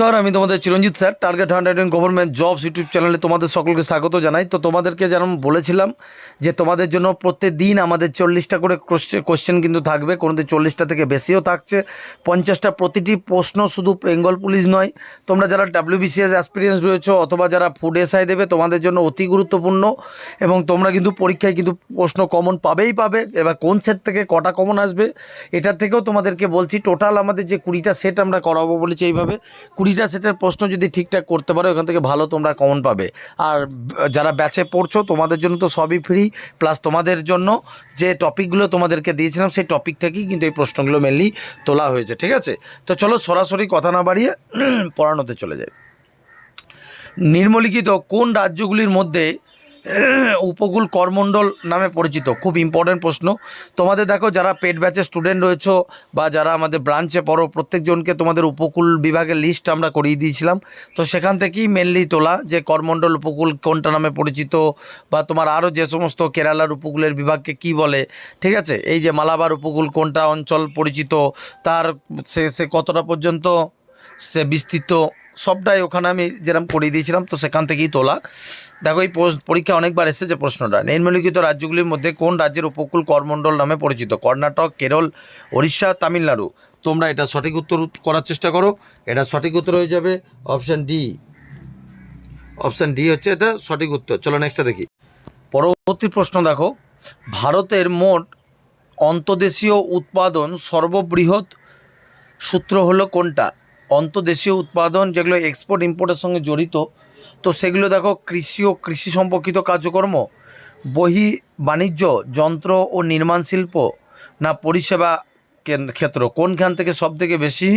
নমস্কার, আমি তোমাদের Chiranjit sir target hundred government jobs YouTube চ্যানেলে তোমাদের সকলকে স্বাগত জানাই। তো তোমাদেরকে যেমন বলেছিলাম যে তোমাদের জন্য প্রত্যেক দিন আমাদের চল্লিশটা করে কোশ্চেন কিন্তু থাকবে। কোনোদিন চল্লিশটা থেকে বেশিও থাকছে। পঞ্চাশটা প্রতিটি প্রশ্ন শুধু বেঙ্গল পুলিশ নয়। তোমরা যারা ডাব্লিউবিসিএস এক্সপিরিয়েন্স রয়েছে অথবা যারা ফুড এসআই দেবে, তোমাদের জন্য অতি গুরুত্বপূর্ণ এবং তোমরা কিন্তু পরীক্ষায় কিন্তু প্রশ্ন কমন পাবেই পাবে। এবার কোন সেট থেকে কটা কমন আসবে এটার থেকেও তোমাদেরকে বলছি। টোটাল আমাদের যে কুড়িটা সেট আমরা করাবো বলেছি এইভাবে। কুড়িটা সেটের প্রশ্ন যদি ঠিকঠাক করতে পারো, এখান থেকে ভালো তোমরা কমন পাবে। আর যারা ব্যাচে পড়ছো, তোমাদের জন্য তো সবই ফ্রি প্লাস তোমাদের জন্য যে টপিকগুলো তোমাদেরকে দিয়েছিলাম, সেই টপিক থেকেই কিন্তু এই প্রশ্নগুলো মেনলি তোলা হয়েছে, ঠিক আছে? তো চলো সরাসরি কথা না বাড়িয়ে পড়ানোতে চলে যাই। নির্মলিখিত কোন রাজ্যগুলির মধ্যে উপকূল করমণ্ডল নামে পরিচিত। খুব ইম্পর্ট্যান্ট প্রশ্ন। তোমাদের দেখো, যারা পেট ব্যাচের স্টুডেন্ট রয়েছো বা যারা আমাদের ব্রাঞ্চে পড়ো, প্রত্যেকজনকে তোমাদের উপকূল বিভাগের লিস্ট আমরা করিয়ে দিয়েছিলাম। তো সেখান থেকেই মেনলি তোলা যে করমণ্ডল উপকূল কোনটা নামে পরিচিত বা তোমার আরও যে সমস্ত কেরালার উপকূলের বিভাগকে কি বলে, ঠিক আছে? এই যে মালাবার উপকূল কোনটা অঞ্চল পরিচিত, তার সে সে কতটা পর্যন্ত সে বিস্তৃত, সবটাই ওখানে আমি যেরকম করিয়ে দিয়েছিলাম, তো সেখান থেকেই তোলা। দেখো, এই পরীক্ষা অনেকবার এসেছে প্রশ্নটা। নিম্নলিখিত রাজ্যগুলির মধ্যে কোন রাজ্যের উপকূল করমণ্ডল নামে পরিচিত? কর্ণাটক, কেরল, ওড়িশা, তামিলনাড়ু। তোমরা এটা সঠিক উত্তর করার চেষ্টা করো। এটা সঠিক উত্তর হয়ে যাবে অপশান ডি। অপশান ডি হচ্ছে এটা সঠিক উত্তর। চলো নেক্সটটা দেখি। পরবর্তী প্রশ্ন দেখো। ভারতের মোট অন্তদেশীয় উৎপাদন সর্ববৃহৎ সূত্র হলো কোনটা? অন্তদেশীয় উৎপাদন যেগুলো এক্সপোর্ট ইম্পোর্টের সঙ্গে জড়িত তো সেগুলো দেখো কৃষি ও কৃষি সম্পর্কিত কার্যকর্ম, বহি বাণিজ্য, যন্ত্র ও নির্মাণ শিল্প, না পরিষেবা ক্ষেত্র? কোনখান থেকে সব থেকে বেশি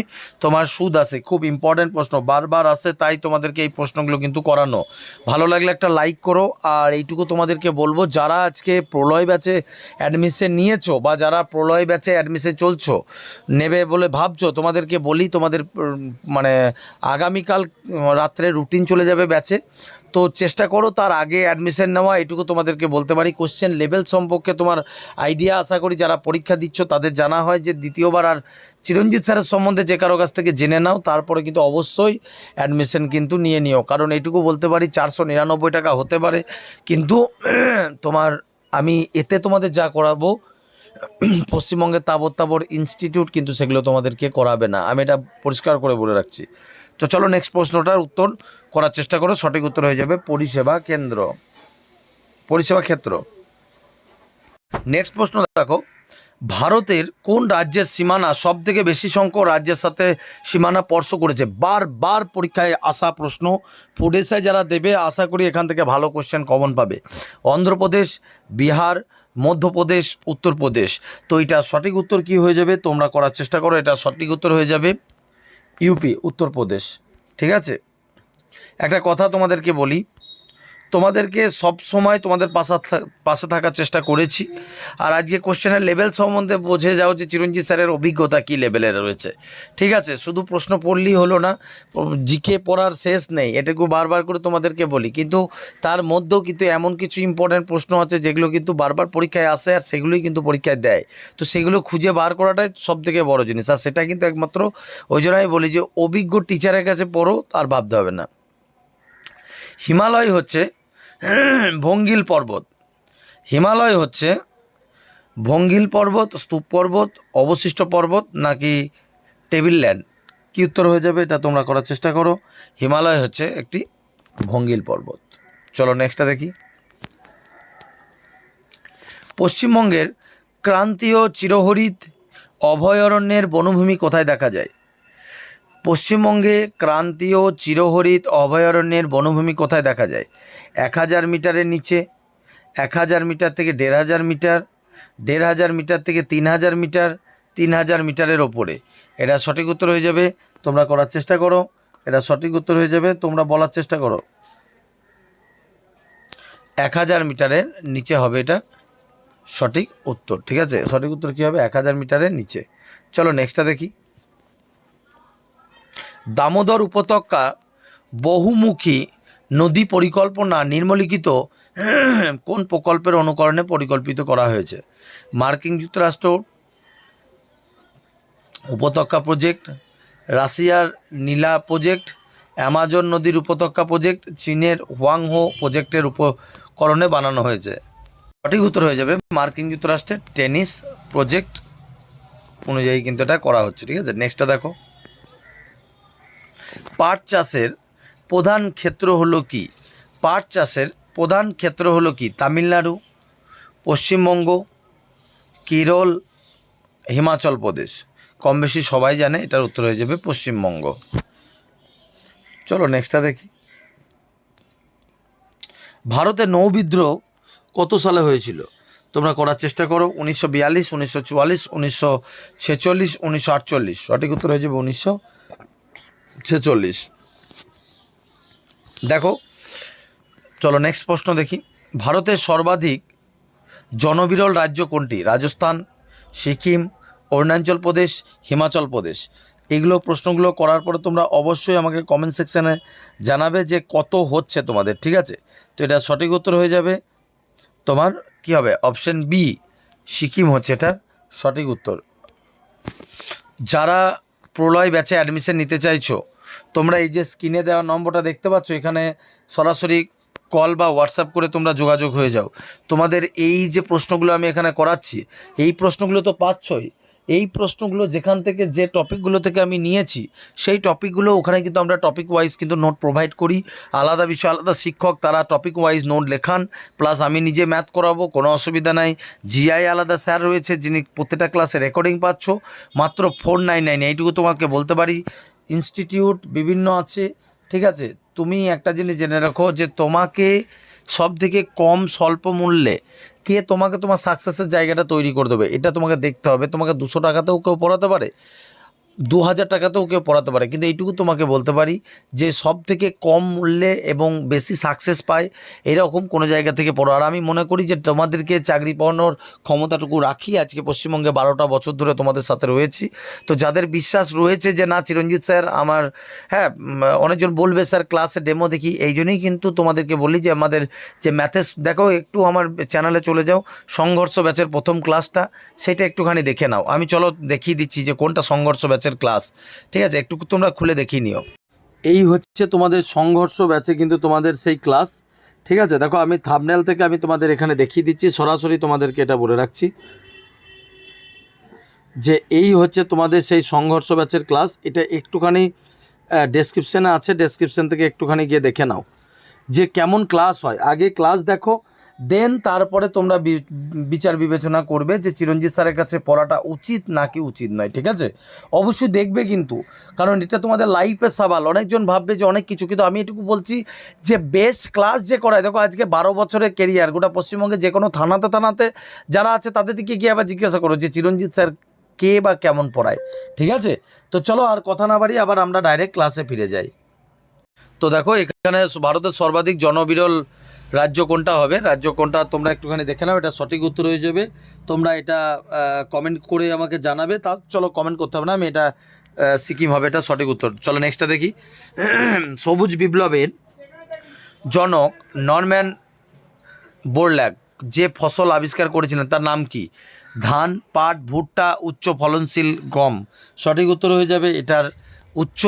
তোমার সুদ আসে খুব ইম্পর্ট্যান্ট প্রশ্ন। বারবার আসে তাই তোমাদেরকে এই প্রশ্নগুলো কিন্তু করানো। ভালো লাগলে একটা লাইক করো, আর এইটুকু তোমাদেরকে বলব, যারা আজকে প্রলয় ব্যাচে অ্যাডমিশন নিয়েছো, বা যারা প্রলয় ব্যাচে অ্যাডমিশন চলছো, নেবে বলে ভাবছ, তোমাদেরকে বলি, তোমাদের মানে আগামীকাল রাত্রে রুটিন চলে যাবে ব্যাচে তো চেষ্টা করো, তার আগে অ্যাডমিশন নেওয়া, এটুকু তোমাদেরকে বলতে পারি। কোশ্চেন লেভেল সম্পর্কে তোমার আইডিয়া আশা করি যারা পরীক্ষা দিচ্ছ, তাদের জানা হয় যে দ্বিতীয়বার আর চিরঞ্জিত স্যারের সম্বন্ধে যে কারও কাছ থেকে জেনে নাও, তারপরে কিন্তু অবশ্যই অ্যাডমিশন কিন্তু নিয়ে নিও। কারণ এইটুকু বলতে পারি, চারশো নিরানব্বই টাকা হতে পারে। কিন্তু তোমার, আমি এতে তোমাদের যা করাবো, পশ্চিমবঙ্গের তাবর তাবর ইনস্টিটিউট কিন্তু সেগুলো তোমাদেরকে করাবে না। আমি এটা পরিষ্কার করে বলে রাখছি। তো চলো নেক্সট প্রশ্নটার উত্তর করার চেষ্টা করো, সঠিক উত্তর হয়ে যাবে পরিষেবা কেন্দ্র। পরিষেবা ক্ষেত্র। নেক্সট প্রশ্ন দেখো, ভারতের কোন রাজ্যের সীমানা সব থেকে বেশি সংখ্যক রাজ্যের সাথে সীমানা স্পর্শ করেছে? বারবার পরীক্ষায় আসা প্রশ্ন ফুডেসায় যারা দেবে, আশা করি এখান থেকে ভালো কোশ্চেন কমন পাবে। অন্ধ্রপ্রদেশ, বিহার, মধ্যপ্রদেশ, উত্তরপ্রদেশ। তো এটা সঠিক উত্তর কি হয়ে যাবে? তোমরা করার চেষ্টা করো, এটা সঠিক উত্তর হয়ে যাবে। ইউপি উত্তরপ্রদেশ ঠিক আছে? একটা কথা তোমাদেরকে বলি তোমাদেরকে সব সময় তোমাদের পাশা পাশে থাকার চেষ্টা করেছি। আর আজকে কোশ্চেনের লেভেল সম্বন্ধে বোঝে যাও যে চিরঞ্জিত স্যারের অভিজ্ঞতা কী লেভেলে রয়েছে। ঠিক আছে? শুধু প্রশ্ন পড়লেই হলো না জিকে পড়ার শেষ নেই, এটুকু বারবার করে তোমাদেরকে বলি। কিন্তু তার মধ্যেও কিন্তু এমন কিছু ইম্পর্ট্যান্ট প্রশ্ন আছে, যেগুলো কিন্তু বারবার পরীক্ষায় আসে আর সেগুলোই কিন্তু পরীক্ষায় দেয়। তো সেগুলো খুঁজে বার করাটাই সব থেকে বড় জিনিস। আর সেটা কিন্তু একমাত্র ওই জন্য আমি বলি যে, অভিজ্ঞ টিচারের কাছে পড়ো আর ভাবতে হবে না। হিমালয় হচ্ছে ভঙ্গিল পর্বত। হিমালয় হচ্ছে ভঙ্গিল পর্বত, স্তূপ পর্বত, অবশিষ্ট পর্বত নাকি টেবিল ল্যান্ড? কী উত্তর হয়ে যাবে এটা তোমরা করার চেষ্টা করো। হিমালয় হচ্ছে একটি ভঙ্গিল পর্বত। চলো নেক্সটটা দেখি। পশ্চিমবঙ্গের ক্রান্তীয় চিরহরিত অভয়ারণ্যের বনভূমি কোথায় দেখা যায়? পশ্চিমবঙ্গে ক্রান্তীয় চিরহরিত অভয়ারণ্যের বনভূমি কোথায় দেখা যায়? এক হাজার মিটারের নিচে, এক হাজার মিটার থেকে দেড় হাজার মিটার, দেড় হাজার মিটার থেকে তিন হাজার মিটার, তিন হাজার মিটারের ওপরে। এটা সঠিক উত্তর হয়ে যাবে, তোমরা করার চেষ্টা করো। এটা সঠিক উত্তর হয়ে যাবে, তোমরা বলার চেষ্টা করো। এক হাজার মিটারের নিচে হবে এটা সঠিক উত্তর, ঠিক আছে? সঠিক উত্তর কী হবে? এক হাজার মিটারের নিচে। চলো নেক্সটটা দেখি। দামোদর উপত্যকা বহুমুখী নদী পরিকল্পনা নিম্নলিখিত কোন প্রকল্পের অনুকরণে পরিকল্পিত করা হয়েছে? মার্কিন যুক্তরাষ্ট্র, উপত্যকা প্রজেক্ট, রাশিয়ার নীলা প্রজেক্ট, অ্যামাজন নদীর উপত্যকা প্রজেক্ট, চীনের হোয়াংহো প্রজেক্টের উপকরণে বানানো হয়েছে। সঠিক উত্তর হয়ে যাবে মার্কিন যুক্তরাষ্ট্রের টেনিস প্রজেক্ট অনুযায়ী কিন্তু এটা করা হচ্ছে, ঠিক আছে? নেক্সটটা দেখো। পাট চাষের প্রধান ক্ষেত্র হলো কি? পাট চাষের প্রধান ক্ষেত্র হলো কি? তামিলনাড়ু, পশ্চিমবঙ্গ, কেরল, হিমাচল প্রদেশ। কম বেশি সবাই জানে, এটার উত্তর হয়ে যাবে পশ্চিমবঙ্গ। চলো নেক্সটটা দেখি। ভারতে নৌবিদ্রোহ কত সালে হয়েছিল? তোমরা করার চেষ্টা করো। উনিশশো বিয়াল্লিশ, উনিশশো চুয়াল্লিশ, উনিশশো ছেচল্লিশ, উনিশশো আটচল্লিশ। সঠিক উত্তর হয়ে যাবে উনিশশো ছেচল্লিশ। দেখো, চলো নেক্সট প্রশ্ন দেখি। ভারতের সর্বাধিক জনবিরল রাজ্য কোনটি? রাজস্থান, সিকিম, অরুণাচল প্রদেশ, হিমাচল প্রদেশ। এগুলো প্রশ্নগুলো করার পরে তোমরা অবশ্যই আমাকে কমেন্ট সেকশানে জানাবে যে কত হচ্ছে তোমাদের, ঠিক আছে? তো এটা সঠিক উত্তর হয়ে যাবে। তোমার কি হবে? অপশন বি সিকিম হচ্ছে এটা সঠিক উত্তর। যারা প্রলয় ব্যাচে অ্যাডমিশন নিতে চাইছো তোমরা এই যে স্ক্রিনে দেওয়া নম্বরটা দেখতে পাচ্ছ, এখানে সরাসরি কল বা হোয়াটসঅ্যাপ করে তোমরা যোগাযোগ হয়ে যাও। তোমাদের এই যে প্রশ্নগুলো আমি এখানে করাচ্ছি, এই প্রশ্নগুলো তো পাচ্ছই। এই প্রশ্নগুলো যেখান থেকে যে টপিকগুলো থেকে আমি নিয়েছি, সেই টপিকগুলো ওখানে কিন্তু আমরা টপিক ওয়াইজ কিন্তু নোট প্রোভাইড করি। আলাদা বিষয়, আলাদা শিক্ষক তারা টপিক ওয়াইজ নোট লেখান প্লাস আমি নিজে ম্যাথ করাবো, কোনো অসুবিধা নাই। জিআই আলাদা স্যার রয়েছে, যিনি প্রত্যেকটা ক্লাসে রেকর্ডিং পাচ্ছ, মাত্র ফোর নাইন নাইন এইটুকু তোমাকে বলতে পারি। ইনস্টিটিউট বিভিন্ন আছে, ঠিক আছে? তুমি একটা জিনিস জেনে রাখো যে তোমাকে সব থেকে কম স্বল্প মূল্যে কে তোমাকে তোমার সাকসেসের জায়গাটা তৈরি করে দেবে? এটা তোমাকে দেখতে হবে। তোমাকে দুশো টাকাতেও কেউ পড়াতে পারে দু হাজার টাকাতেও কেউ পড়াতে পারে। কিন্তু এইটুকু তোমাকে বলতে পারি যে সব থেকে কম মূল্যে এবং বেশি সাকসেস পায় এরকম কোনো জায়গা থেকে পড়ো। আর আমি মনে করি যে তোমাদেরকে চাকরি পাওয়ানোর ক্ষমতাটুকু রাখি। আজকে পশ্চিমবঙ্গে বারোটা বছর ধরে তোমাদের সাথে রয়েছি। তো যাদের বিশ্বাস রয়েছে যে না, চিরঞ্জিত স্যার আমার হ্যাঁ অনেকজন বলবে, স্যার ক্লাসে ডেমো দেখি। এই জন্যই কিন্তু তোমাদেরকে বলি যে আমাদের যে ম্যাথেস দেখো, একটু আমার চ্যানেলে চলে যাও। সংঘর্ষ ব্যাচের প্রথম ক্লাসটা সেটা একটুখানি দেখে নাও। আমি চলো দেখিয়ে দিচ্ছি যে কোনটা সংঘর্ষ ব্যাচের ক্লাস। ঠিক আছে? একটু তোমরা খুলে দেখিয়ে নিও। এই হচ্ছে তোমাদের সংঘর্ষ ব্যাচে কিন্তু তোমাদের সেই ক্লাস। ঠিক আছে? দেখো, আমি থামনেল থেকে আমি তোমাদের এখানে দেখিয়ে দিচ্ছি। সরাসরি তোমাদেরকে এটা বলে রাখছি। যে এই হচ্ছে তোমাদের সেই সংঘর্ষ ব্যাচের ক্লাস। এটা একটুখানি ডেসক্রিপশানে আছে। ডেসক্রিপশান থেকে একটুখানি গিয়ে দেখে নাও। যে কেমন ক্লাস হয়। আগে ক্লাস দেখো দেন তারপরে তোমরা বিচার বিবেচনা করবে যে চিরঞ্জিত স্যারের কাছে পড়াটা উচিত নাকি উচিত নয়, ঠিক আছে? অবশ্যই দেখবে কিন্তু, কারণ এটা তোমাদের লাইফের সাবাল। অনেকজন ভাববে যে অনেক কিছু, কিন্তু আমি এটুকু বলছি যে বেস্ট ক্লাস যে করায়, দেখো আজকে বারো বছরের কেরিয়ার গোটা পশ্চিমবঙ্গে যে কোনো থানাতে থানাতে যারা আছে তাদের দিকে গিয়ে আবার জিজ্ঞাসা করো যে চিরঞ্জিত স্যার কে বা কেমন পড়ায়, ঠিক আছে? তো চলো আর কথা না বাড়ি আবার আমরা ডাইরেক্ট ক্লাসে ফিরে যাই। তো দেখো এখানে ভারতের সর্বাধিক জনবিরল রাজ্য কোনটা হবে? রাজ্য কোনটা তোমরা একটুখানি দেখে নাও, এটা সঠিক উত্তর হয়ে যাবে। তোমরা এটা কমেন্ট করে আমাকে জানাবে। তা চলো কমেন্ট করতে হবে না, আমি এটা সিকিম হবে, এটা সঠিক উত্তর। চলো নেক্সটটা দেখি। সবুজ বিপ্লবের জনক নরম্যান বোরল্যাক যে ফসল আবিষ্কার করেছিলেন, তার নাম কি? ধান, পাট, ভুট্টা, উচ্চ ফলনশীল গম। সঠিক উত্তর হয়ে যাবে এটার উচ্চ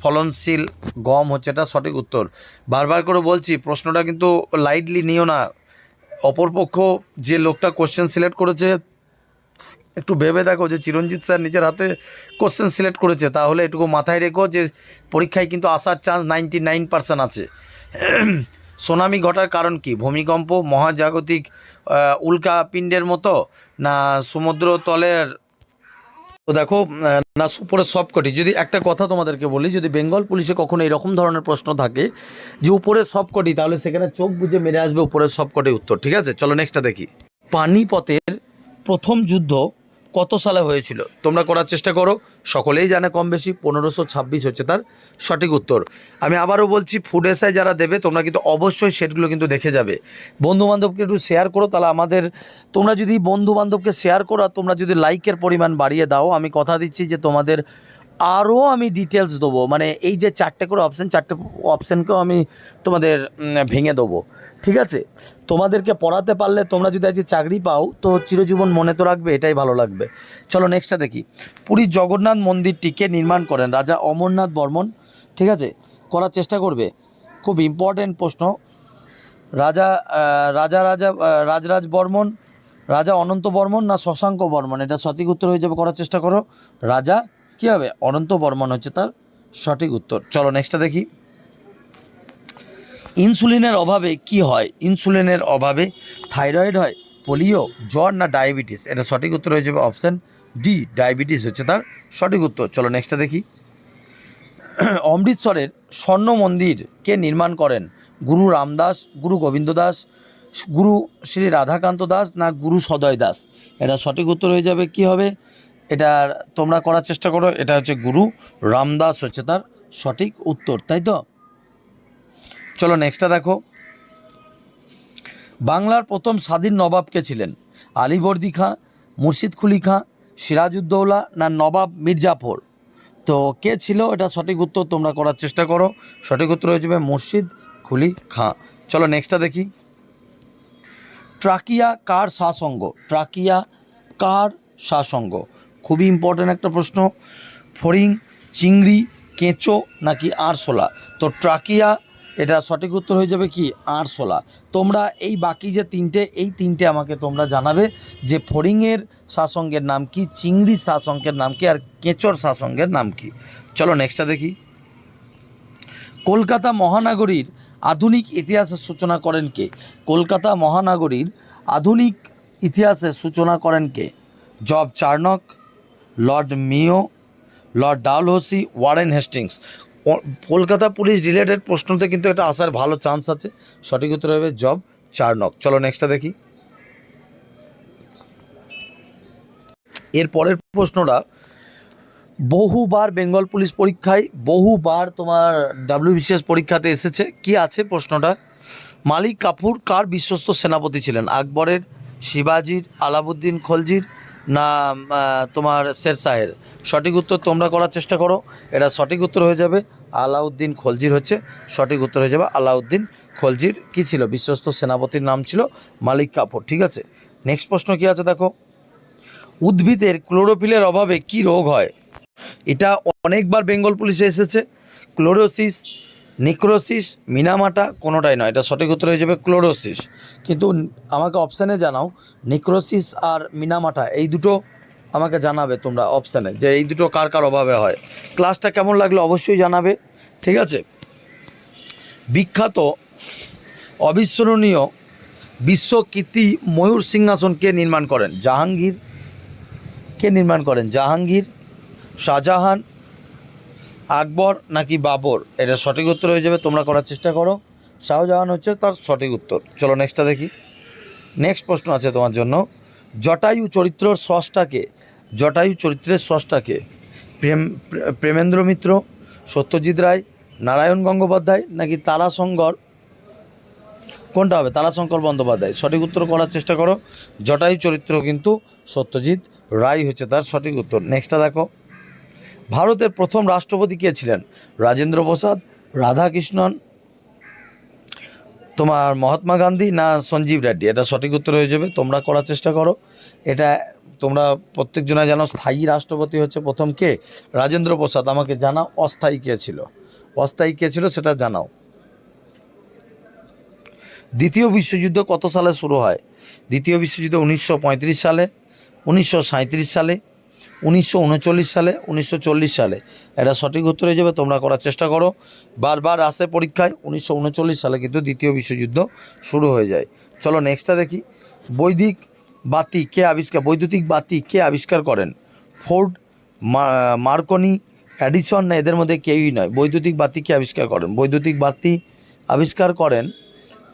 ফলনশীল গম হচ্ছে এটা সঠিক উত্তর। বারবার করে বলছি, প্রশ্নটা কিন্তু লাইটলি নিও না। অপরপক্ষ যে লোকটা কোশ্চেন সিলেক্ট করেছে, একটু ভেবে দেখো যে চিরঞ্জিত স্যার নিজের হাতে কোশ্চেন সিলেক্ট করেছে, তাহলে এটুকু মাথায় রেখো যে পরীক্ষায় কিন্তু আসার চান্স নাইনটি নাইন পার্সেন্ট আছে। সুনামি ঘটার কারণ কি? ভূমিকম্প, মহাজাগতিক উল্কাপিণ্ডের মতো, না সমুদ্র তলের তো দেখো না উপরের সবকটি যদি একটা কথা তোমাদেরকে বলি, যদি বেঙ্গল পুলিশে কখনো এরকম ধরনের প্রশ্ন থাকে যে উপরের সবকটি তাহলে সেখানে চোখ বুঝে মেরে আসবে উপরের সবকটি উত্তর, ঠিক আছে? চলো নেক্সটটা দেখি। পানিপথের প্রথম যুদ্ধ কত সালে হয়েছিল? তোমরা করার চেষ্টা করো। সকলেই জানে কম বেশি পনেরোশো ছাব্বিশ হচ্ছে তার সঠিক উত্তর। আমি আবারও বলছি ফুড এসআই যারা দেবে, তোমরা কিন্তু অবশ্যই সেটগুলো কিন্তু দেখে যাবে। বন্ধুবান্ধবকে একটু শেয়ার করো, তাহলে আমাদের তোমরা যদি বন্ধুবান্ধবকে শেয়ার করো আর তোমরা যদি লাইকের পরিমাণ বাড়িয়ে দাও, আমি কথা দিচ্ছি যে তোমাদের আরও আমি ডিটেলস দেবো। মানে এই যে চারটে করে অপশান চারটে অপশানকেও আমি তোমাদের ভেঙে দেবো। ঠিক আছে? তোমাদেরকে পড়াতে পারলে তোমরা যদি আজকে চাকরি পাও, তো চিরজীবন মনে তো রাখবে, এটাই ভালো লাগবে। চলো নেক্সটটা দেখি। পুরীর জগন্নাথ মন্দিরটিকে নির্মাণ করেন রাজা অমরনাথ বর্মন। ঠিক আছে? করার চেষ্টা করবে। খুব ইম্পর্ট্যান্ট প্রশ্ন। রাজা রাজা রাজা রাজরাজ বর্মন, রাজা অনন্ত বর্মন না শশাঙ্ক বর্মন? এটা সঠিক উত্তর হয়ে যাবে, করার চেষ্টা করো। রাজা কী হবে? অনন্ত বর্মন হচ্ছে তার সঠিক উত্তর। চলো নেক্সটটা দেখি। ইনসুলিনের অভাবে কি হয়? ইনসুলিনের অভাবে থাইরয়েড হয়, পোলিও, জ্বর না ডায়াবেটিস? এটা সঠিক উত্তর হয়ে যাবে অপশান ডি, ডায়াবেটিস হচ্ছে তার সঠিক উত্তর। চলো নেক্সটটা দেখি। অমৃতসরের স্বর্ণ মন্দির কে নির্মাণ করেন গুরু রামদাস, গুরু গোবিন্দ দাস গুরু শ্রী রাধাকান্ত দাস না গুরু সদয় দাস? এটা সঠিক উত্তর হয়ে যাবে কি হবে? এটা তোমরা করার চেষ্টা করো, এটা হচ্ছে গুরু রামদাস হচ্ছে তার সঠিক উত্তর, তাই তো? চলো নেক্সটটা দেখো। বাংলার প্রথম স্বাধীন নবাব কে ছিলেন? আলিবর্দি খাঁ, মুর্শিদ কুলি খাঁ, সিরাজউদ্দৌলা না নবাব মির্জাফর? তো কে ছিল? এটা সঠিক উত্তর তোমরা করার চেষ্টা করো। সঠিক উত্তর হয়ে যাবে মুর্শিদ খুলি খাঁ। চলো নেক্সটটা দেখি। ট্রাকিয়া কার শাসঙ্গ? ট্রাকিয়া কার শাসঙ্গ? খুবই ইম্পর্ট্যান্ট একটা প্রশ্ন। ফড়িং, চিংড়ি, কেঁচো নাকি আরশোলা তো ট্রাকিয়া, এটা সঠিক উত্তর হয়ে যাবে কি? আরশোলা তোমরা এই বাকি যে তিনটে, এই তিনটে আমাকে তোমরা জানাবে যে ফড়িংয়ের শাসঙ্গের নাম কি, চিংড়ি শাসঙ্গের নাম কি, আর কেঁচোর শাসঙ্গের নাম কি? চলো নেক্সটটা দেখি। কলকাতা মহানগরীর আধুনিক ইতিহাসের সূচনা করেন কে? কলকাতা মহানগরীর আধুনিক ইতিহাসের সূচনা করেন কে? Job Charnock Lord Mayo, Lord Dalhousie, Warren Hastings. Kolkata police related প্রশ্নতে কিন্তু এটা আসার ভালো চান্স আছে। সঠিক উত্তর হবে জব চার্নক। চলো নেক্সটটা দেখি। এর পরের প্রশ্নটা, বহুবার বেঙ্গল পুলিশ পরীক্ষায় বহুবার তোমার ডাব্লিউবিসিএস পরীক্ষাতে এসেছে। কি আছে প্রশ্নটা? মালিক কাপুর কার বিশ্বস্ত সেনাপতি ছিলেন? আকবরের, শিবাজির আলাউদ্দিন খলজির না তোমার শেরশাহের সঠিক উত্তর তোমরা করার চেষ্টা করো। এটা সঠিক উত্তর হয়ে যাবে। আলাউদ্দিন খলজির হচ্ছে। সঠিক উত্তর হয়ে যাবে আলাউদ্দিন খলজির। কি ছিল? বিশ্বস্ত সেনাপতির নাম ছিল মালিক কাপুর। ঠিক আছে? নেক্সট প্রশ্ন কি আছে দেখো? উদ্ভিদের ক্লোরোফিলের অভাবে কি রোগ হয়? এটা অনেকবার বেঙ্গল পুলিশে এসেছে। ক্লোরোসিস নিক্রোসিস, মিনামাটা কোনোটাই নয়। এটা সঠিক উত্তর হয়ে যাবে ক্লোরোসিস। কিন্তু আমাকে অপশানে জানাও, নিক্রোসিস আর মিনামাটা, এই দুটো আমাকে জানাবে তোমরা অপশানে যে এই দুটো কার কার অভাবে হয়। ক্লাসটা কেমন লাগল অবশ্যই জানাবে, ঠিক আছে? বিখ্যাত, অবিস্মরণীয় বিশ্বকীর্তি ময়ূর সিংহাসন কে নির্মাণ করেন? জাহাঙ্গীর কে নির্মাণ করেন? জাহাঙ্গীর, শাহজাহান আকবর নাকি বাবর? এটা সঠিক উত্তর হয়ে যাবে, তোমরা করার চেষ্টা করো। শাহজাহান হচ্ছে তার সঠিক উত্তর। চলো নেক্সটটা দেখি। নেক্সট প্রশ্ন আছে তোমার জন্য। জটায়ু চরিত্রর স্রষ্টাকে জটায়ু চরিত্রের স্রষ্টাকে প্রেম, প্রেমেন্দ্র মিত্র, সত্যজিৎ রায়, নারায়ণ গঙ্গোপাধ্যায় নাকি তারাশঙ্কর কোনটা হবে? তারাশঙ্কর বন্দ্যোপাধ্যায়। সঠিক উত্তর করার চেষ্টা করো। জটায়ু চরিত্র কিন্তু সত্যজিৎ রায় হচ্ছে তার সঠিক উত্তর। নেক্সটটা দেখো। ভারতের প্রথম রাষ্ট্রপতি কে ছিলেন? রাজেন্দ্র প্রসাদ, রাধাকৃষ্ণন, তোমার মহাত্মা গান্ধী না সঞ্জীব রেড্ডি? এটা সঠিক উত্তর হয়ে যাবে। তোমরা করার চেষ্টা করো। এটা তোমরা প্রত্যেকজনে জানো, স্থায়ী রাষ্ট্রপতি হচ্ছে প্রথম কে? রাজেন্দ্র প্রসাদ। আমাকে জানাও, অস্থায়ী কে ছিল? অস্থায়ী কে ছিল সেটা জানাও। দ্বিতীয় বিশ্বযুদ্ধ কত সালে শুরু হয়? দ্বিতীয় বিশ্বযুদ্ধ উনিশশো পঁয়ত্রিশ সালে, উনিশশো সাঁইত্রিশ সালে উনিশশো উনচল্লিশ সালে, উনিশশো চল্লিশ সালে। এটা সঠিক উত্তর হয়ে যাবে, তোমরা করার চেষ্টা করো। বারবার আসে পরীক্ষায়, উনিশশো উনচল্লিশ সালে কিন্তু দ্বিতীয় বিশ্বযুদ্ধ শুরু হয়ে যায়। চলো নেক্সটটা দেখি। বৈদিক বাতি কে আবিষ্কার, বৈদ্যুতিক বাতি কে আবিষ্কার করেন? ফোর্ড মার্কনি, অ্যাডিসন, না এদের মধ্যে কেউই নয়। বৈদ্যুতিক বাতি কে আবিষ্কার করেন? বৈদ্যুতিক বাতি আবিষ্কার করেন,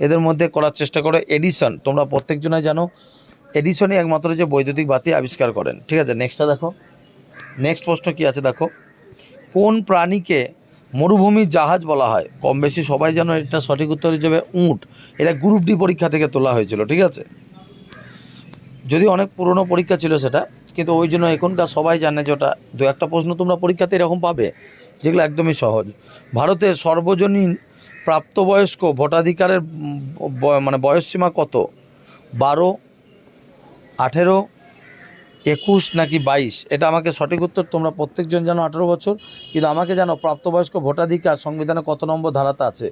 এদের মধ্যে করার চেষ্টা করো। এডিসন, তোমরা প্রত্যেকজনে জানো এডিসনই একমাত্র যে বৈদ্যুতিক বাতি আবিষ্কার করেন। ঠিক আছে নেক্সটটা দেখো। নেক্সট প্রশ্ন কি আছে দেখো? কোন প্রাণীকে মরুভূমির জাহাজ বলা হয়? কম বেশি সবাই যেন এটা সঠিক উত্তর হিসেবে উট। এটা গ্রুপ ডি পরীক্ষা থেকে তোলা হয়েছিল, ঠিক আছে? যদি অনেক পুরনো পরীক্ষা ছিল সেটা, কিন্তু ওই জন্য এখনকার সবাই জানে যে ওটা দু একটা প্রশ্ন তোমরা পরীক্ষাতে এরকম পাবে, যেগুলো একদমই সহজ। ভারতের সর্বজনীন প্রাপ্তবয়স্ক ভোটাধিকারের মানে বয়সসীমা কত? বারো আঠেরো, একুশ নাকি বাইশ? এটা আমাকে সঠিক উত্তর, তোমরা প্রত্যেকজন জানো আঠেরো বছর, কিন্তু আমাকে জানো প্রাপ্তবয়স্ক ভোটাধিকার সংবিধানে কত নম্বর ধারাতে আছে।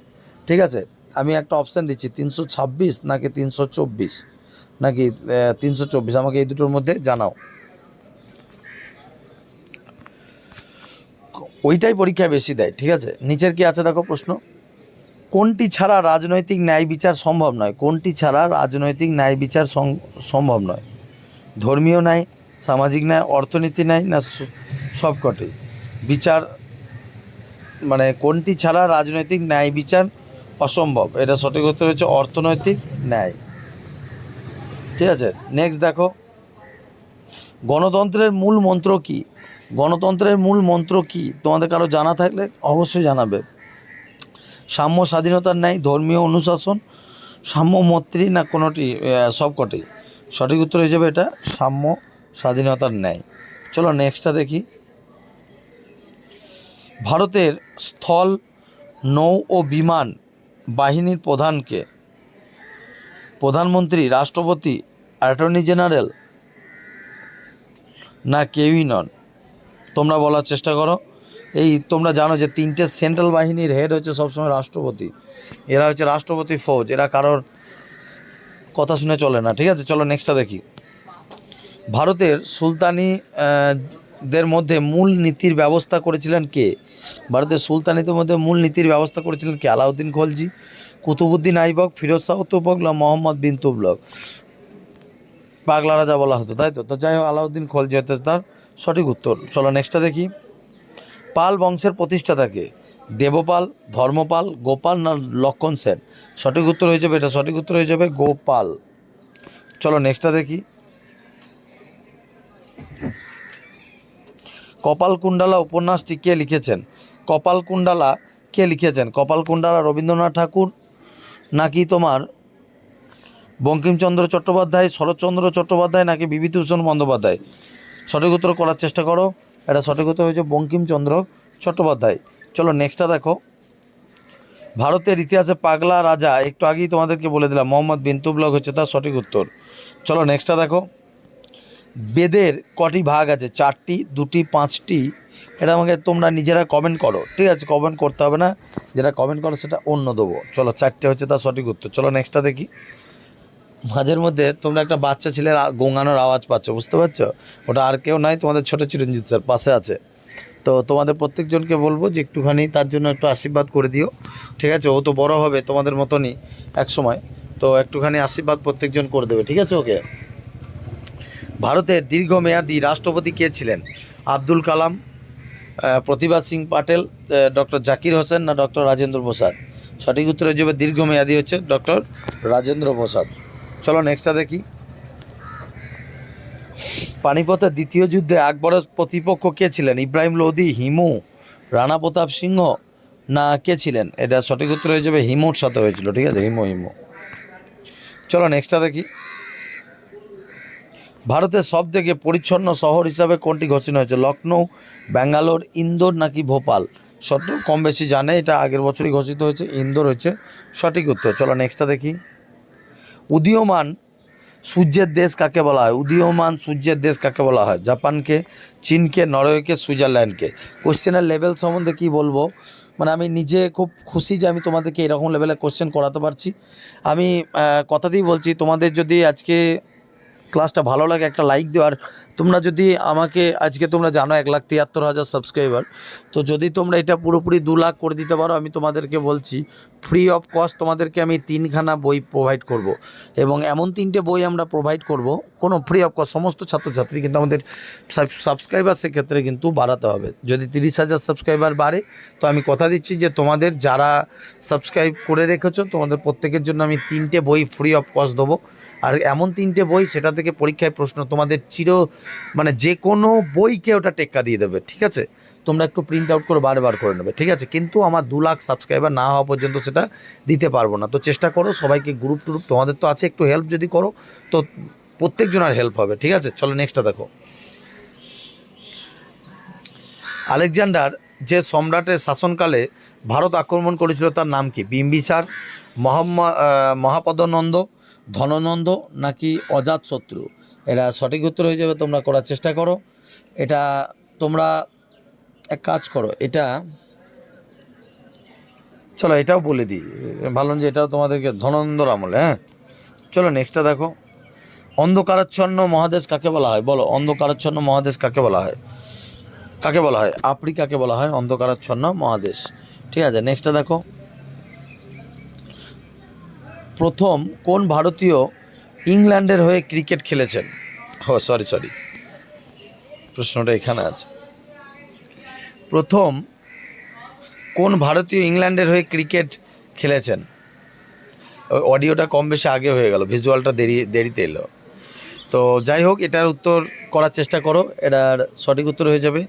ঠিক আছে? আমি একটা অপশান দিচ্ছি, তিনশো ছাব্বিশ নাকি তিনশো চব্বিশ? নাকি তিনশো চব্বিশ? আমাকে এই দুটোর মধ্যে জানাও। ওইটাই পরীক্ষা বেশি দেয়, ঠিক আছে? নিচের কি আছে দেখো প্রশ্ন? কোনটি ছাড়া রাজনৈতিক ন্যায় বিচার সম্ভব নয়? কোনটি ছাড়া রাজনৈতিক ন্যায় বিচার সম্ভব নয়? ধর্মীয় ন্যায়, সামাজিক ন্যায়, অর্থনীতি ন্যায়, না সবকটি বিচার মানে কোনটি ছাড়া রাজনৈতিক ন্যায় বিচার অসম্ভব? এটা সঠিক উত্তর হচ্ছে অর্থনৈতিক ন্যায়। ঠিক আছে? নেক্সট দেখো। গণতন্ত্রের মূল মন্ত্র কি? গণতন্ত্রের মূল মন্ত্র কি? তোমাদের কারও জানা থাকলে অবশ্যই জানাবে। সাম্য স্বাধীনতার ন্যায়, ধর্মীয় অনুশাসন সাম্য মৈত্রী না কোনোটি সবকটি সঠিক উত্তর হয়ে যাবে এটা, সাম্য স্বাধীনতার ন্যায়। চলো নেক্সটটা দেখি। ভারতের স্থল, নৌ ও বিমান বাহিনীর প্রধানকে প্রধানমন্ত্রী, রাষ্ট্রপতি, অ্যাটর্নি জেনারেল না কেউই নন। তোমরা বলার চেষ্টা করো। এই তোমরা জানো যে তিনটে সেন্ট্রাল বাহিনীর হেড হচ্ছে সবসময় রাষ্ট্রপতি। এরা হচ্ছে রাষ্ট্রপতি ফৌজ। এরা কারোর কথা শুনে চলে না, ঠিক আছে? চলো নেক্সটটা দেখি। ভারতের সুলতানি দের মধ্যে মূল নীতির ব্যবস্থা করেছিলেন কে? ভারতের সুলতানিদের মধ্যে মূল নীতির ব্যবস্থা করেছিলেন কে? আলাউদ্দিন খলজি, কুতুবুদ্দিন আইবক, ফিরোজ শাহ তুবক না মোহাম্মদ বিন তুবলক পাগলা রাজা বলা হতো, তাই তো? তো যাই হোক, আলাউদ্দিন খলজি হতে তার সঠিক উত্তর। চলো নেক্সটটা দেখি। পাল বংশের প্রতিষ্ঠাতাকে দেবপাল, ধর্মপাল, গোপাল না লক্ষণ সেন? সঠিক উত্তর হয়ে যাবে, এটা সঠিক উত্তর হয়ে যাবে গোপাল। চলো নেক্সটটা দেখি। কপাল কুণ্ডালা উপন্যাসটি কে লিখেছেন? কপালকুণ্ডালা কে লিখেছেন? কপাল কুণ্ডালা রবীন্দ্রনাথ ঠাকুর নাকি তোমার বঙ্কিমচন্দ্র চট্টোপাধ্যায়, শরৎচন্দ্র চট্টোপাধ্যায় নাকি বিভূতিভূষণ বন্দ্যোপাধ্যায়? সঠিক উত্তর করার চেষ্টা করো। এটা সঠিক উত্তর হয়েছে বঙ্কিমচন্দ্র চট্টোপাধ্যায়। চলো নেক্সটটা দেখো। ভারতের ইতিহাসে পাগলা রাজা, একটু আগেই তোমাদেরকে বলে দিলাম, মোহাম্মদ বিন তুবলক হচ্ছে তার সঠিক উত্তর। চলো নেক্সটটা দেখো। বেদের কটি ভাগ আছে? চারটি, দুটি, পাঁচটি? এটা আমাকে তোমরা নিজেরা কমেন্ট করো, ঠিক আছে? কমেন্ট করতে হবে না। যেটা কমেন্ট করো, সেটা অন্য দেবো। চলো, চারটে হচ্ছে তার সঠিক উত্তর। চলো নেক্সটটা দেখি। মাঝের মধ্যে তোমরা একটা বাচ্চা ছেলের গোঙানোর আওয়াজ পাচ্ছ, বুঝতে পারছ? ওটা আর কেউ নয় তোমাদের ছোটো চিরঞ্জিত স্যার পাশে আছে। তো তোমাদের প্রত্যেকজনকে বলব যে একটুখানি তার জন্য একটু আশীর্বাদ করে দিও। ঠিক আছে? ও তো বড় হবে তোমাদের মতনই এক সময় তো একটুখানি আশীর্বাদ প্রত্যেকজন করে দেবে, ঠিক আছে ওকে? ভারতের দীর্ঘমেয়াদী রাষ্ট্রপতি কে ছিলেন? আব্দুল কালাম প্রতিভা সিং পাটেল ডক্টর জাকির হোসেন না ডক্টর রাজেন্দ্র প্রসাদ? সঠিক উত্তর যাবে দীর্ঘমেয়াদী হচ্ছে ডক্টর রাজেন্দ্র প্রসাদ। চলো নেক্সটটা দেখি। পানিপথের দ্বিতীয় যুদ্ধে আকবরের প্রতিপক্ষ কে ছিলেন? ইব্রাহিম লোদি হিমু, রানা প্রতাপ সিংহ? না, কে ছিলেন? এটা সঠিক উত্তর হয়ে যাবে হিমুর সাথে হয়েছিল, ঠিক আছে? হিমু হিমু। চলো নেক্সটটা দেখি। ভারতের সব থেকে পরিচ্ছন্ন শহর হিসাবে কোনটি ঘোষণা হয়েছে? লখনৌ ব্যাঙ্গালোর, ইন্দোর নাকি ভোপাল? সঠিক কম বেশি জানে, এটা আগের বছরই ঘোষিত হয়েছে, ইন্দোর হচ্ছে সঠিক উত্তর। চলো নেক্সটটা দেখি। উদীয়মান সূর্যের দেশ কাকে বলা হয়? উদীয়মান সূর্যের দেশ কাকে বলা হয়? জাপানকে, চীনকে, নরওয়েকে, সুইজারল্যান্ডকে। কোশ্চেনের লেভেল সম্বন্ধে কি বলব? মানে আমি নিজে খুব খুশি যে আমি তোমাদেরকে এরকম লেভেলে কোশ্চেন করাতে পারছি। আমি কথাতেই বলছি, তোমাদের যদি আজকে ক্লাসটা ভালো লাগে, একটা লাইক দিও। আর তোমরা যদি আমাকে, আজকে তোমরা জানো এক লাখ তিয়াত্তর হাজার সাবস্ক্রাইবার তো যদি তোমরা এটা পুরোপুরি দু লাখ করে দিতে পারো, আমি তোমাদেরকে বলছি ফ্রি অফ কস্ট তোমাদেরকে আমি তিনখানা বই প্রোভাইড করব। এবং এমন তিনটে বই আমরা প্রোভাইড করব, কোনো ফ্রি অফ কস্ট সমস্ত ছাত্রছাত্রী কিন্তু আমাদের সাবস্ক্রাইবার সেক্ষেত্রে কিন্তু বাড়াতে হবে। যদি তিরিশ হাজার সাবস্ক্রাইবার বাড়ে, তো আমি কথা দিচ্ছি যে তোমাদের যারা সাবস্ক্রাইব করে রেখেছো, তোমাদের প্রত্যেকের জন্য আমি তিনটে বই ফ্রি অফ কস্ট দেবো। আর এমন তিনটে বই সেটা থেকে পরীক্ষায় প্রশ্ন, তোমাদের চির মানে যে কোনো বইকে ওটা টেক্কা দিয়ে দেবে, ঠিক আছে? তোমরা একটু প্রিন্ট আউট করে বারবার করে নেবে, ঠিক আছে? কিন্তু আমার দু লাখ সাবস্ক্রাইবার না হওয়া পর্যন্ত সেটা দিতে পারব না। তো চেষ্টা করো সবাইকে গ্রুপ টুরুপ তোমাদের তো আছে একটু হেল্প যদি করো, তো প্রত্যেকজনের হেল্প হবে, ঠিক আছে? চলো নেক্সটটা দেখো। আলেকজান্ডার যে সম্রাটের শাসনকালে ভারত আক্রমণ করেছিল তার নাম কি? বিম্বিসার, মহাম্মা মহাপদনন্দ, ধননন্দ নাকি অজাতশত্রু এটা সঠিক উত্তর হয়ে যাবে, তোমরা করার চেষ্টা করো। এটা তোমরা এক কাজ করো, এটা চলো এটাও বলে দিই। ভাবলাম যে এটাও তোমাদেরকে ধনন্দর আমলে হ্যাঁ? চলো নেক্সটটা দেখো। অন্ধকারাচ্ছন্ন মহাদেশ কাকে বলা হয়? বলো, অন্ধকারাচ্ছন্ন মহাদেশ কাকে বলা হয়? কাকে বলা হয়? আফ্রিকাকে বলা হয়, অন্ধকারাচ্ছন্ন মহাদেশ। ঠিক আছে নেক্সটটা দেখো। প্রথম, কোন ভারতীয় ইংল্যান্ডের হয়ে ক্রিকেট খেলেছেন? ও সরি সরি প্রশ্নটা এখানে আছে। প্রথম, কোন ভারতীয় ইংল্যান্ডের হয়ে ক্রিকেট খেলেছেন? অডিওটা কম বেশি আগে হয়ে গেল, ভিজুয়ালটা দেরি, দেরিতে এলো। তো যাই হোক, এটার উত্তর করার চেষ্টা করো, এটার সঠিক উত্তর হয়ে যাবে।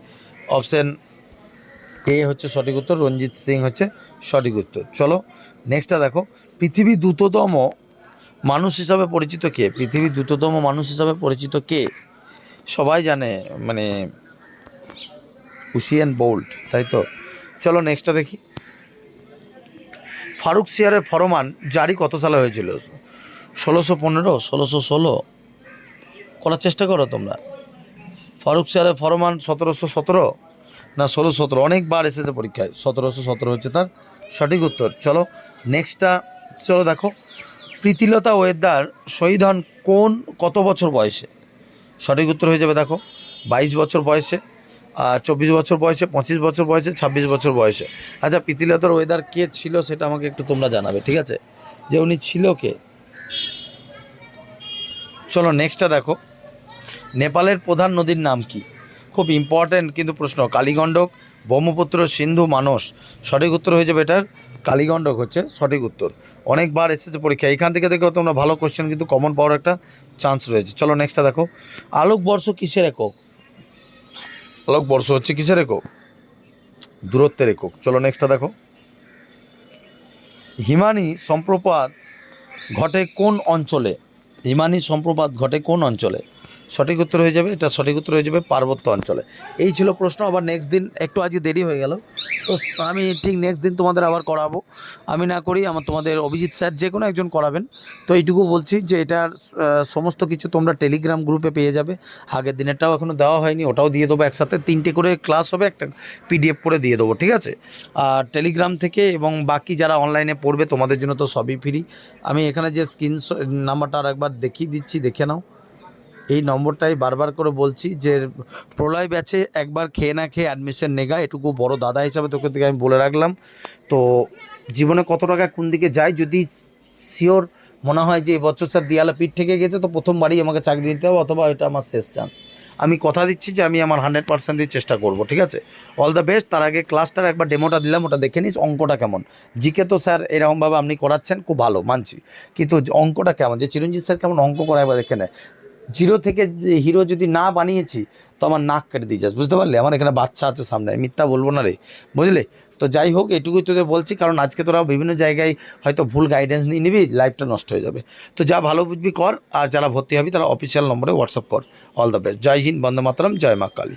অপশান এ হচ্ছে সঠিক উত্তর, রঞ্জিত সিং হচ্ছে সঠিক উত্তর। চলো নেক্সটটা দেখো। পৃথিবীর দ্রুততম মানুষ হিসাবে পরিচিত কে? পৃথিবীর দ্রুততম মানুষ হিসাবে পরিচিত কে? সবাই জানে মানে হুসিয়ান বোল্ট তাই তো? চলো নেক্সটটা দেখি। ফারুক সিয়ারের ফরমান জারি কত সালে হয়েছিল? ষোলোশো পনেরো, ষোলোশো ষোলো? করার চেষ্টা করো তোমরা। ফারুক সিয়ারের ফরমান সতেরোশো সতেরো? না, ষোলো, সতেরো, অনেকবার এসেছে পরীক্ষায়। সতেরোশো সতেরো হচ্ছে তার সঠিক উত্তর। চলো নেক্সটটা চলো দেখো। প্রীতিলতা ওয়েদার, শহীদ হন কোন, কত বছর বয়সে? সঠিক উত্তর হয়ে যাবে দেখো, বাইশ বছর বয়সে, আর চব্বিশ বছর বয়সে, পঁচিশ বছর বয়সে, ছাব্বিশ বছর বয়সে। আচ্ছা প্রীতিলতার ওয়েদার কে ছিল সেটা আমাকে একটু তোমরা জানাবে, ঠিক আছে? যে উনি ছিল কে? চলো নেক্সটটা দেখো। নেপালের প্রধান নদীর নাম কি? খুব ইম্পর্ট্যান্ট কিন্তু প্রশ্ন, কালীগণ্ডক ব্রহ্মপুত্র সিন্ধু মানস, সঠিক উত্তর হয়ে যাবে এটার? কালীগণ্ডক হচ্ছে সঠিক উত্তর। অনেকবার এসেছে পরীক্ষা, এখান থেকে দেখো তোমরা ভালো কোশ্চেন কিন্তু কমন পাওয়ার একটা চান্স রয়েছে। চলো নেক্সটটা দেখো। আলোকবর্ষ কিসের একক? আলোকবর্ষ হচ্ছে কিসের একক? দূরত্বের একক। চলো নেক্সটটা দেখো। হিমানি সম্প্রপাত ঘটে কোন অঞ্চলে? হিমানি সম্প্রপাত ঘটে কোন অঞ্চলে? সঠিক উত্তর হয়ে যাবে, এটা সঠিক উত্তর হয়ে যাবে পার্বত্য অঞ্চলে। এই ছিল প্রশ্ন, আবার নেক্সট দিন, একটু আজকে দেরি হয়ে গেল। তো আমি ঠিক নেক্সট দিন তোমাদের আবার করাবো। আমি না করি, আমার তোমাদের অভিজিৎ স্যার যে কোনো একজন করাবেন। তো এইটুকু বলছি যে এটার সমস্ত কিছু তোমরা টেলিগ্রাম গ্রুপে পেয়ে যাবে। আগের দিনেরটাও এখনও দেওয়া হয়নি, ওটাও দিয়ে দেবো একসাথে। তিনটে করে ক্লাস হবে, একটা পিডিএফ করে দিয়ে দেবো, ঠিক আছে? আর টেলিগ্রাম থেকে এবং বাকি যারা অনলাইনে পড়বে, তোমাদের জন্য তো সবই ফ্রি আমি এখানে যে স্ক্রিন নাম্বারটা আর একবার দেখিয়ে দিচ্ছি, দেখে নাও। এই নম্বরটাই বারবার করে বলছি যে, প্রলয় ব্যাচে একবার খেয়ে না খেয়ে অ্যাডমিশন নেগা, এটুকু বড় দাদা হিসাবে তোকে থেকে আমি বলে রাখলাম। তো, জীবনে কত টাকা কোন দিকে যায় যদি শিওর মনে হয় যে, এবছর স্যার দিয়ালে পিঠ থেকে গেছে, তো প্রথমবারই আমাকে চাকরি দিতে হবে, অথবা এটা আমার শেষ চান্স আমি কথা দিচ্ছি যে, আমি আমার হান্ড্রেড পার্সেন্ট দিয়ে চেষ্টা করব, ঠিক আছে? অল দ্য বেস্ট তার আগে ক্লাসটার একবার ডেমোটা দিলাম, ওটা দেখে নিস, অঙ্কটা কেমন? জিকে তো স্যার এরকমভাবে আপনি করাচ্ছেন, খুব ভালো, মানছি। কিন্তু অঙ্কটা কেমন? যে, চিরঞ্জিত স্যার কেমন অঙ্ক করায় একবার দেখে নেয়। জিরো থেকে হিরো যদি না বানিয়েছি, তো আমার নাক কেটে দিয়ে যাস, বুঝতে পারলে? আমার এখানে বাচ্চা আছে সামনে, আমি মিথ্যা বলব না রে, বুঝলে? তো যাই হোক, এটুকুই তোদের বলছি, কারণ আজকে তোরা বিভিন্ন জায়গায় হয়তো ভুল গাইডেন্স নিয়ে নিবি লাইফটা নষ্ট হয়ে যাবে। তো যা ভালো বুঝবি কর, আর যারা ভর্তি হবি, তারা অফিসিয়াল নম্বরে হোয়াটসঅ্যাপ কর। অল দ্য বেস্ট জয় হিন্দ, বন্দে মাতরম, জয় মা কালী।